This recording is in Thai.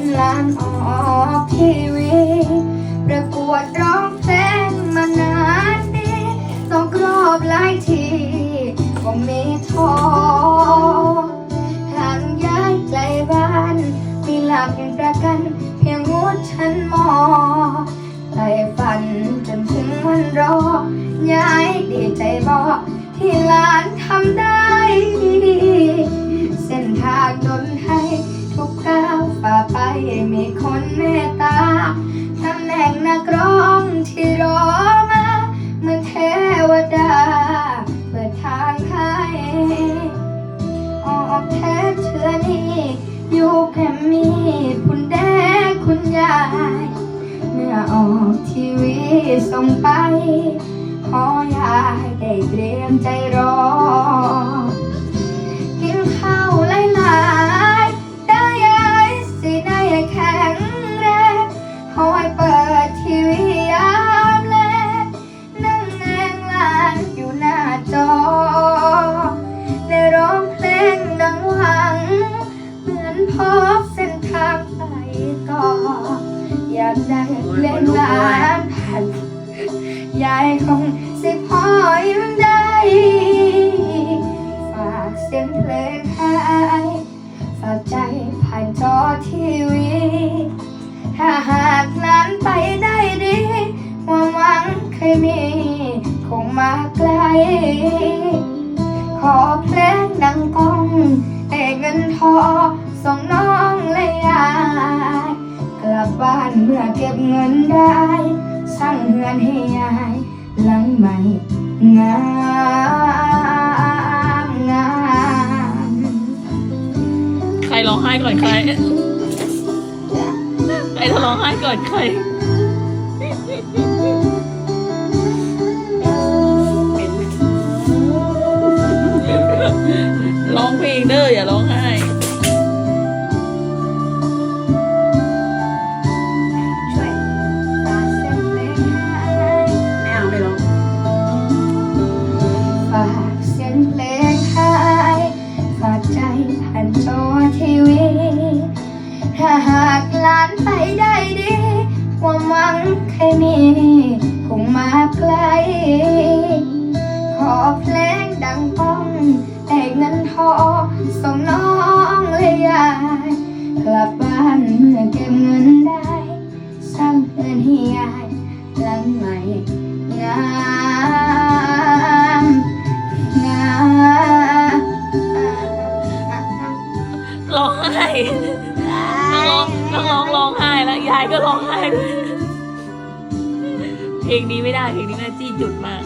เป็นล้านออกทีวี ประกวดร้องเพลงมานานดีต้องกรอบหลายทีก็ไม่ท้อห่างย้ายไกลบ้าน มีหลักประกันเพียงงดฉันมอไต่ฝันจนถึงวันรอ ย้ายดีใจบอกที่หลานทำได้ งไป ขออยายได้เตรียมใจรอ กินข้าวหลายๆได้ยายสิได้แข็งแรงคอยเปิดทีวียามแลงนั่งแนงลานอยู่หน้าจอได้ร้องเพลงดังหวัง เหมือนพบเส้นทางไปต่ออยากได้ ยายคงสิพอยิ้มได้ ฝากเสียงเพลงให้ฝากใจผ่านจอทีวี ถ้าหากนั้นไปได้ดีความหวังเคยมี คงมาไกล ขอเพลงดังก้องให้เงินทอส่งน้องและยาย กลับบ้านเมื่อเก็บเงินได้ สร้างเฮือนให้ยายหลังใหม่งามงามใครร้องไห้ก่อนใคร ใครจะร้องไห้ก่อนใคร ร้องเพลงเด้ออย่าร้องไห้ หากหลานไปได้ดีความหวังเคยมี คงมาไกลขอเพล ยายก็ร้องไห้เพลงนี้ไม่ได้เพลงนี้แม่จี้จุดมาก